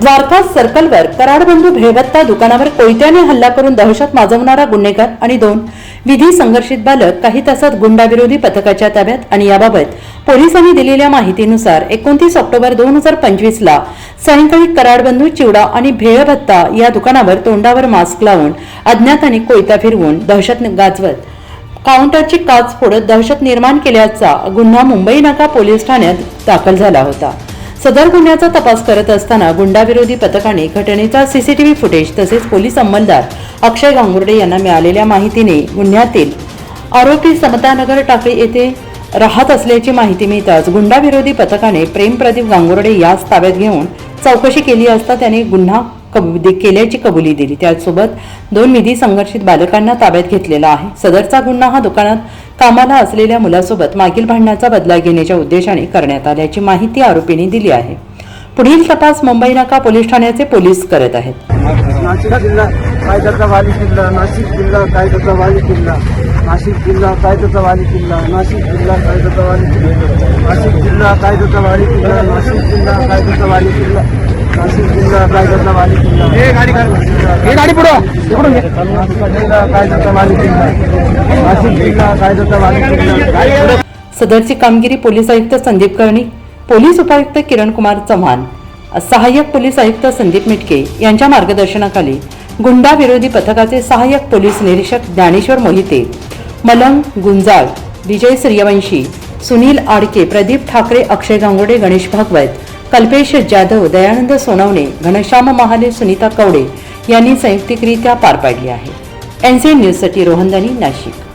द्वारका सर्कलवर कराडबंधू भेळबत्ता दुकानावर कोयत्याने हल्ला करून दहशत माजवणारा गुन्हेगार आणि दोन विधी संघर्षित बालक काही तासात गुंडाविरोधी पथकाच्या ताब्यात आणि याबाबत पोलिसांनी दिलेल्या माहितीनुसार एकोणतीस ऑक्टोबर दोन हजार पंचवीसला सायंकाळी कराडबंधू चिवडा आणि भेळभत्ता या दुकानावर तोंडावर मास्क लावून अज्ञाताने कोयता फिरवून दहशत गाजवत काउंटरची काच फोडत दहशत निर्माण केल्याचा गुन्हा मुंबई नाका पोलीस ठाण्यात दाखल झाला होता. सदर गुन्ह्याचा तपास करत असताना गुंडाविरोधी पथकाने घटनेचा सीसीटीव्ही फुटेज तसेच पोलीस अंमलदार अक्षय गांगुर्डे यांना मिळालेल्या माहितीने गुन्ह्यातील आरोपी समतानगर टाकळी येथे राहत असल्याची माहिती मिळताच गुंडाविरोधी पथकाने प्रेम प्रदीप गांगुर्डे यास ताब्यात घेऊन चौकशी केली असता त्याने गुन्हा कबुली केल्याची कबुली दिली. त्यासोबत दोन निधी संघर्षित बालकांना ताब्यात घेतलेला आहे. सदरचा गुन्हा हा दुकानात कामाला असलेल्या मुलासोबत मागील भांडणाचा बदला घेण्याच्या उद्देशाने करण्यात आल्याची माहिती आरोपीने दिली आहे. पुढील तपास मुंबई नाका पोलीस ठाण्याचे पोलीस करत आहेत. नाशिक जिल्हा कायद्याचा वाली किल्ला नाशिक जिल्हा कायद्याचा वाली किल्ला नाशिक जिल्हा कायद्याचा वाली किल्ला नाशिक जिल्हा कायद्याचा वाली किल्ला नाशिक जिल्हा कायद्याचा वाली किल्ला नाशिक जिल्हा कायद्याचा वाली किल्ला नाशिक जिल्हा कायद्याचा वाली किल्ला. हे कायद्याचा नाशिक सदरची कामगिरी पोलीस आयुक्त संदीप कर्णिक पोलीस उपायुक्त किरण कुमार चव्हाण सहाय्यक पोलीस आयुक्त संदीप मिटके यांच्या मार्गदर्शनाखाली गुंडा विरोधी पथकाचे सहाय्यक पोलीस निरीक्षक ज्ञानेश्वर मोहिते मलंग गुंजाळ विजय सूर्यवंशी सुनील आडके प्रदीप ठाकरे अक्षय गांगोडे गणेश भागवत कल्पेश जाधव दयानंद सोनवणे घनश्याम महाले सुनीता कवडे यांनी संयुक्तिकरित्या पार पाडली आहे. एनसीएन न्यूजसाठी रोहनदानी नाशिक.